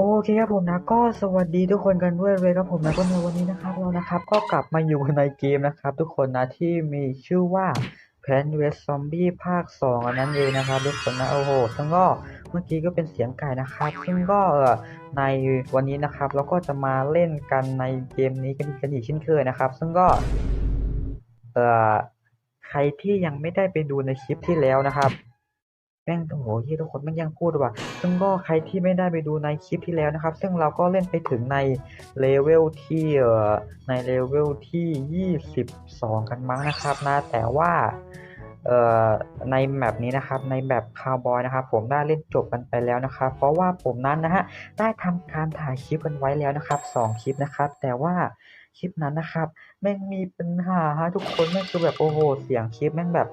โอเคครับผมนะก็สวัสดีทุกคนกันด้วยเลยครับผมนะก็ในวันนี้นะครับเรานะครับ ก็กลับมาอยู่ในเกมนะครับ ทุกคนนะที่มีชื่อว่า Plant vs Zombie ภาค2อันนั้นเองนะครับ ทุกคนนะโอ้โหซึ่งก็เมื่อกี้ก็เป็นเสียงไก่นะครับซึ่งก็ในวันนี้นะครับเราก็จะมาเล่นกันในเกมนี้กันกันอีกเช่นเคยนะครับ ซึ่งก็เอ่อใครที่ยังไม่ได้ไปดูในคลิปที่แล้วนะครับ แม่งโอ้โหที่ทุกคนแม่งยังพูดว่ะซึ่งก็ใครที่ไม่ได้ไปดูในคลิปที่แล้วนะครับ ซึ่งเราก็เล่นไปถึงในเลเวลที่เอ่อในเลเวลที่ 22 กันมั้งนะครับนะแต่ว่าเอ่อในแมปนี้นะครับในแบบคาวบอยนะครับผมได้เล่นจบกันไปแล้วนะครับเพราะว่าผมนั้นนะฮะได้ทำการถ่ายคลิปกันไว้แล้วนะครับสองคลิปนะครับแต่ว่าคลิปนั้นนะครับแม่งมีปัญหาฮะทุกคนแม่งคือแบบโอ้โหเสียงคลิปแม่งแบบ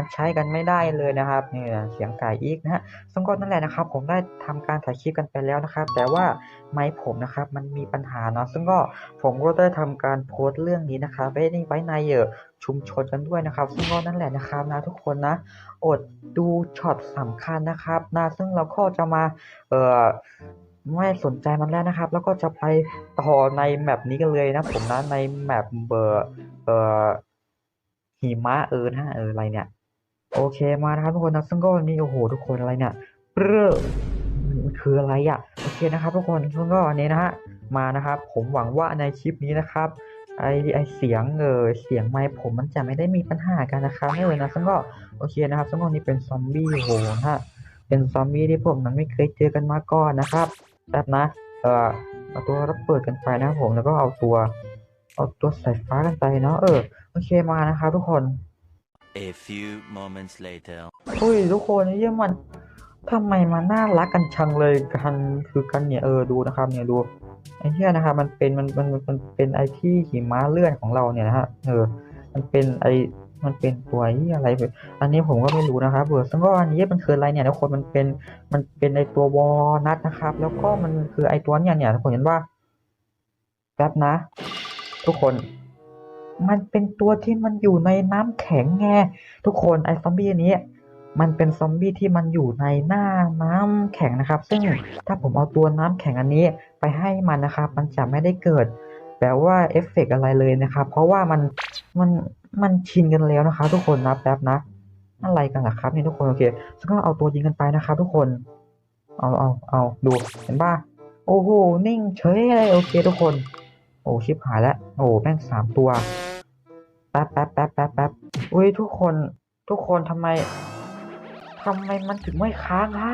มันใช้กันไม่ได้เลยนะครับเนี่นะเสียงไก่อีกนะฮะซึ่งก็นั่นแหละนะครับ ผมได้ทำการถ่ายคลิปกันไปแล้วนะครับ แต่ว่าไมค์ผมนะครับ มันมีปัญหาเนาะซึ่งก็ผมก็ได้ทำการโพสต์เรื่องนี้นะครับไว้ในไว้ในเออชุมชนกันด้วยนะครับ ซึ่งก็นั่นแหละนะครับนะทุกคนนะ อดดูช็อตสำคัญนะครับนะซึ่งเราก็จะมาเอ่อไม่สนใจมันแล้วนะครับ แล้วก็จะไปต่อในแมปนี้กันเลยนะผมนะในแมปเบอร์เอ่อหิมะเออนะเอออะไรเนี่ย โอเคมานะครับทุกคนนะซึ่งก็นนี้โอ้โหทุกคนอะไรเนี่ยเปรี้อคืออะไรอะโอเคนะครับทุกคนซึ่งก็อันนี้นะฮะมานะครับ ผมหวังว่าในคลิปนี้นะครับไอไอเสียงเออเสียงไมค์ผมมันจะไม่ได้มีปัญหากันนะครับไม่เลยนะซึ่งก็โอเคนะครับซึ่งก็นี่เป็นซอมบี้โอ้โหนะฮะเป็นซอมบี้ที่ผมนั้นไม่เคยเจอกันมาก่อนนะครับแป๊บนะเอ่อเอาตัวรับเปิดกันไปนะครับผมแล้วก็เอาตัว เอาตัวสายฟ้ากันไปเนาะเออโอเคมานะครับทุกคน A few moments later. อุ้ยทุกคนเยี่ยมันทำไมมันน่ารักกันชังเลยกันคือกันเนี่ยเออดูนะครับเนี่ยดูไอ้เหี้ยนะครับมันเป็นมันมันมันเป็นไอที่หิมะเลื่อนของเราเนี่ยนะฮะเออ มันเป็นไอมันเป็นตัวไอ้อะไรแบบอันนี้ผมก็ไม่รู้นะครับเบอร์ซึ่งก็อันนี้มันคืออะไรเนี่ยทุกคนมันเป็นมันเป็นไอตัววอนัทนะครับ แล้วก็มันคือไอตัวเนี่ยเนี่ยทุกคนเห็นว่าแป๊บนะ ทุกคน มันเป็นตัวที่มันอยู่ในน้ำแข็งไงทุกคนไอซอมบี้อันนี้ มันเป็นซอมบี้ที่มันอยู่ในหน้าน้ำแข็งนะครับ ซึ่งถ้าผมเอาตัวน้ำแข็งอันนี้ไปให้มันนะครับ มันจะไม่ได้เกิดแบบว่าเอฟเฟกต์อะไรเลยนะครับ เพราะว่ามันมันมันชินกันแล้วนะครับ ทุกคนนะแป๊บนะอะไรกันล่ะครับนี่ทุกคนโอเคซึ่งก็เอาตัวยิงกันไปนะครับ ทุกคนเอาเอาเอาดูเห็นป่ะโอ้โหนิ่งเฉยเลยโอเคทุกคน โอ้ชิบหายแล้วโอ้แม่งสามตัว แป๊บแป๊บแป๊บแป๊บแป๊บอุ้ยทุกคนทุกคนทำไมทำไมมันถึงไม่ค้างล่ะ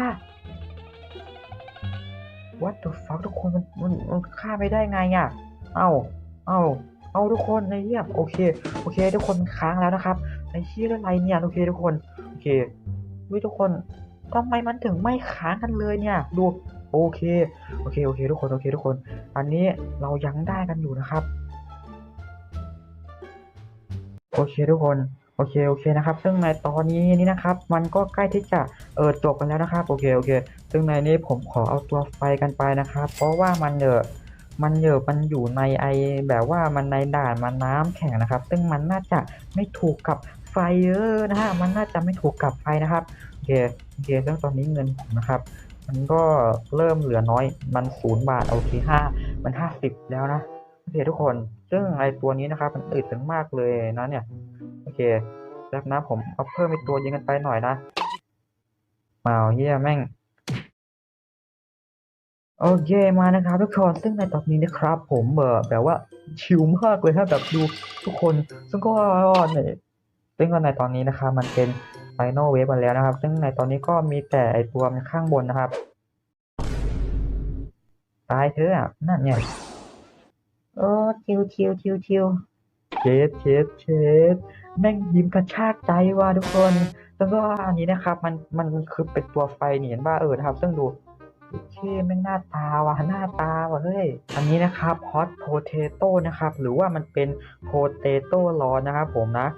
What the fuck ทุกคนมันมันมันฆ่าไม่ได้ไงอะ เอ้า เอ้า เอาทุกคนในเยี่ยมโอเค โอเค ทุกคนค้างแล้วนะครับไอ้ชี้อะไรเนี่ยโอเคทุกคนโอเควิทุกคนทำไมมันถึงไม่ค้างกันเลยเนี่ยดูโอเค โอเค โอเค ทุกคน โอเค ทุกคน อันนี้เรายังได้กันอยู่นะครับ โอเคทุกคนโอเคโอเคนะครับซึ่งในตอนนี้นี่นะครับมันก็ใกล้ที่จะเออจบกันแล้วนะครับโอเคโอเค ซึ่งในนี้ผมขอเอาตัวไฟกันไปนะครับ เพราะว่ามันเออมันเยอะมันอยู่ในไอแบบว่ามันในด่านมันน้ำแข็งนะครับ ซึ่งมันน่าจะไม่ถูกกับไฟเออนะฮะมันน่าจะไม่ถูกกับไฟนะครับโอเคโอเคซึ่งตอนนี้เงินผมนะครับ มันก็เริ่มเหลือน้อยมันศูนย์บาทโอเคห้ามันห้าสิบแล้วนะ โอเคทุกคน ซึ่งไอตัวนี้นะครับ มันอึดกันมากเลยนะเนี่ย โอเคแป๊บนะผมเอาเพิ่มอีกตัวยิงกันไปหน่อยนะเปล่าเฮียแม่ง โอเคมานะครับทุกคน ซึ่งในตอนนี้นะครับ ผมเบออแบบว่าชิลมากเลยครับแบบดูทุกคน ซึ่งก็เนี่ยซึ่งก็ในตอนนี้นะครับ มันเป็นไฟนอลเวฟมาแล้วนะครับ ซึ่งในตอนนี้ก็มีแต่ไอตัวข้างบนนะครับ ตายเถออะนั่นเนี่ย โอ้ชิวชิวชิวชิวเชดเชดเชดแม่งยิ้มกระชากใจว่ะทุกคน แล้วก็อันนี้นะครับ มันมันคือเป็นตัวไฟนี่เห็นป่ะเออนะครับ ซึ่งดูเช่แม่งหน้าตาว่ะหน้าตาว่ะเฮ้ยอันนี้นะครับ hot potato นะครับ หรือว่ามันเป็น potato ร้อนนะครับผมนะ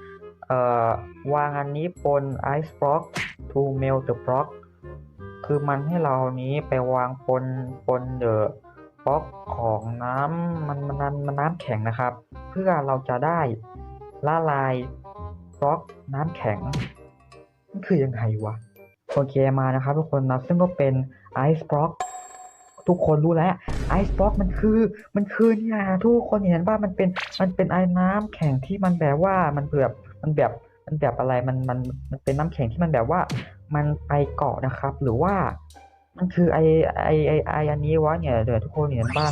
เอ่อวางอันนี้บน ice block to melt the block คือมันให้เรานี้ไปวางบนบนเดอะ บล็อกของน้ำมันมันมันมน้ำแข็งนะครับ เพื่อเราจะได้ละลายบล็อกน้ำแข็งมันคือยังไงวะโอเคมานะครับทุกคนนะซึ่งก็เป็น Ice Block ทุกคนรู้แล้วไอซ์บ็อกมันคือมันคือเนี่ยทุกคนเห็นว่ามันเป็นมันเป็นไอ้น้ำแข็งที่มันแบบว่ามันแบบมันแบบมันแบบอะไรมันมันมันเป็นน้ำแข็งที่มันแบบว่ามันไปเกาะนะครับ หรือว่า มันคือไอไอไอไออันนี้วะเนี่ยเดี๋ยวทุกคนเห็นป่ะ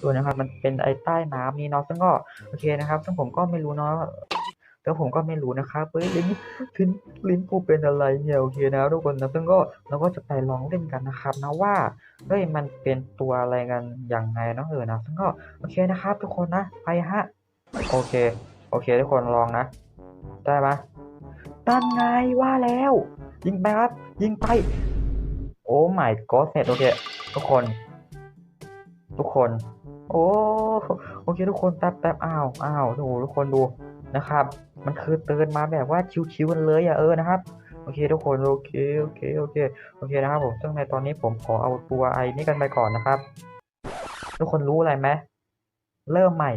ดูนะครับ มันเป็นไอใต้น้ำนี่เนาะซึ่งก็โอเคนะครับ ซึ่งผมก็ไม่รู้เนาะแล้วผมก็ไม่รู้นะครับเฮ้ยลิ้นลิ้นลิ้นกูเป็นอะไรเนี่ยโอเคนะทุกคนนะซึ่งก็เราก็จะไปลองเล่นกันนะครับนะว่าเฮ้ยมันเป็นตัวอะไรกันอยังไงเนาะเออนะซึ่งก็โอเคนะครับ ทุกคนนะไปฮะโอเค โอเค ทุกคนลองนะ ได้ปะตั้นไงว่าแล้ว ยิงไปครับ ยิงไป my god เสร็จโอเค ทุกคน ทุกคน โอ้โอเค ทุกคนแป๊บแป๊บอ้าวอ้าวดูทุกคนดูนะครับ มันคือเตือนมาแบบว่าชิวๆกันเลยอะเออนะครับโอเคทุกคนโอเคโอเคโอเคโอเคนะครับผมซึ่งในตอนนี้ผมขอเอาตัวไอ้นี่กันไปก่อนนะครับ ทุกคนรู้อะไรไหมเริ่มใหม่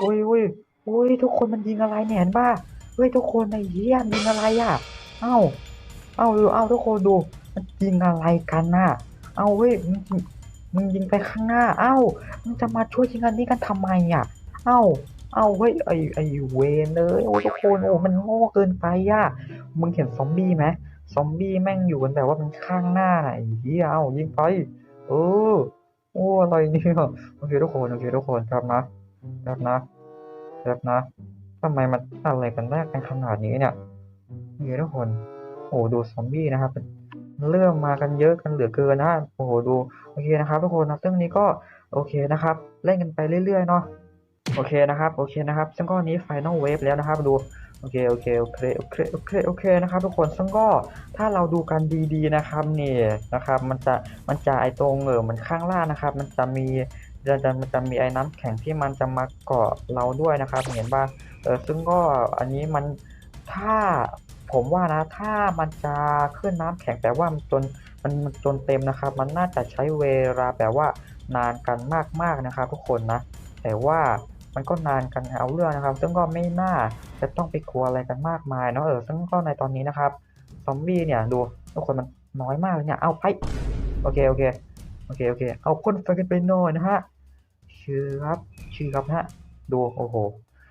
อุ้ยอุ้ยอุ้ยทุกคนมันยิงอะไรเนี่ยเห็นป่ะ เฮ้ยทุกคนไอ้เหี้ยมันยิงอะไรอะ เอ้า เอ้าดูเอ้าทุกคนดู มันยิงอะไรกันน่ะ เอ้าเฮ้ยมึงมึงยิงไปข้างหน้า เอ้า มึงจะมาช่วยยิงอันนี้กันทำไมอะ เอ้า เอ้าเฮ้ยไอไอเวนเลยโอ้ทุกคนโอ้มันโง่เกินไปอะ มึงเห็นซอมบี้ไหมซอมบี้แม่งอยู่กันแบบว่ามันข้างหน้าไอ้เหี้ยเอ้ายิงไป เออ โอ้อะไรเนี่ยโอเคทุกคนโอเคทุกคนครับนะ ครับนะ ครับนะ ทำไมมันอะไรกันได้กันขนาดนี้เนี่ยนี่ทุกคน โอ้โหดูซอมบี้นะครับเริ่มมากันเยอะกันเหลือเกินนะ โอ้โหดู โอเคนะครับ ทุกคนนะซึ่งนี้ก็โอเคนะครับ เล่นกันไปเรื่อยๆเนาะ โอเคนะครับ โอเคนะครับ ซึ่งก็อันนี้ Final Wave แล้วนะครับ ดู โอเค โอเค โอเค โอเค โอเค โอเค นะครับ ทุกคน ซึ่งก็ถ้าเราดูกันดีๆนะครับนี่นะครับ มันจะ มันจะไอตรงเออมันข้างล่างนะครับ มันจะมี จะจะมันจะมีไอ้น้ำแข็งที่มันจะมาเกาะเราด้วยนะครับเห็นป่ะเออซึ่งก็อันนี้มันถ้าผมว่านะถ้ามันจะขึ้นน้ำแข็งแต่ว่ามันจนมันจนเต็มนะครับ มันน่าจะใช้เวลาแบบว่านานกันมากๆนะครับ ทุกคนนะ แต่ว่ามันก็นานกันเอาเรื่องนะครับ ซึ่งก็ไม่น่าจะต้องไปกลัวอะไรกันมากมายเนาะเออซึ่งก็ในตอนนี้นะครับซอมบี้เนี่ยดูทุกคนมันน้อยมากเลยเนี่ยเอาไปโอเคโอเคโอเคโอเคเอาคนไฟกันไปหน่อยนะฮะ ชื่อครับชื่อครับนะฮะดูโอ้โห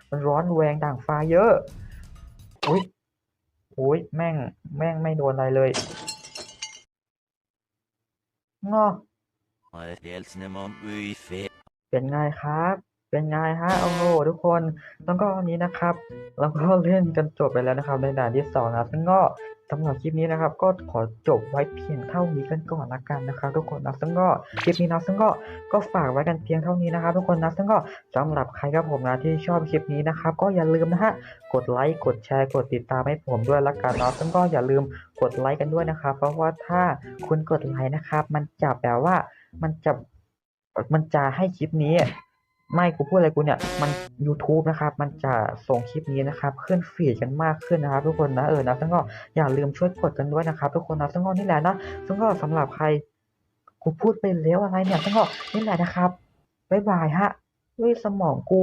มันร้อนแรงด่างฟ้าเยอะอุ้ยอุ้ยแม่ง แม่งไม่โดนอะไรเลยงอ Hälsnemom uife. เป็นไงครับ เป็นไงฮะโอ้โหทุกคนแล้วก็วันนี้นะครับเราก็เล่นกันจบไปแล้วนะครับในด่านที่สองนะซึ่งก็สำหรับคลิปนี้นะครับ ก็ขอจบไว้เพียงเท่านี้กันก่อนละกันนะครับ ทุกคนนะซึ่งก็คลิปนี้นะซึ่งก็ก็ฝากไว้กันเพียงเท่านี้นะครับ ทุกคนนะซึ่งก็สำหรับใครครับผมนะที่ชอบคลิปนี้นะครับ ก็อย่าลืมนะฮะกดไลค์กดแชร์กดติดตามให้ผมด้วยละกันเนาะซึ่งก็อย่าลืมกดไลค์กันด้วยนะครับ เพราะว่าถ้าคุณกดไลค์นะครับ มันจะแบบว่ามันจะมันจะให้คลิปนี้ ไม่กูพูดอะไรกูเนี่ยมัน YouTube นะครับมันจะส่งคลิปนี้นะครับขึ้นฟีดกันมากขึ้นนะครับทุกคนนะเออนะซึ่งก็อย่าลืมช่วยกดกันด้วยนะครับทุกคนนะซึ่งก็นี่แหละนะซึ่งก็สำหรับใครกูพูดไปแล้วอะไรเนี่ยซึ่งก็นี่แหละนะครับบ๊ายบายฮะด้วยสมองกู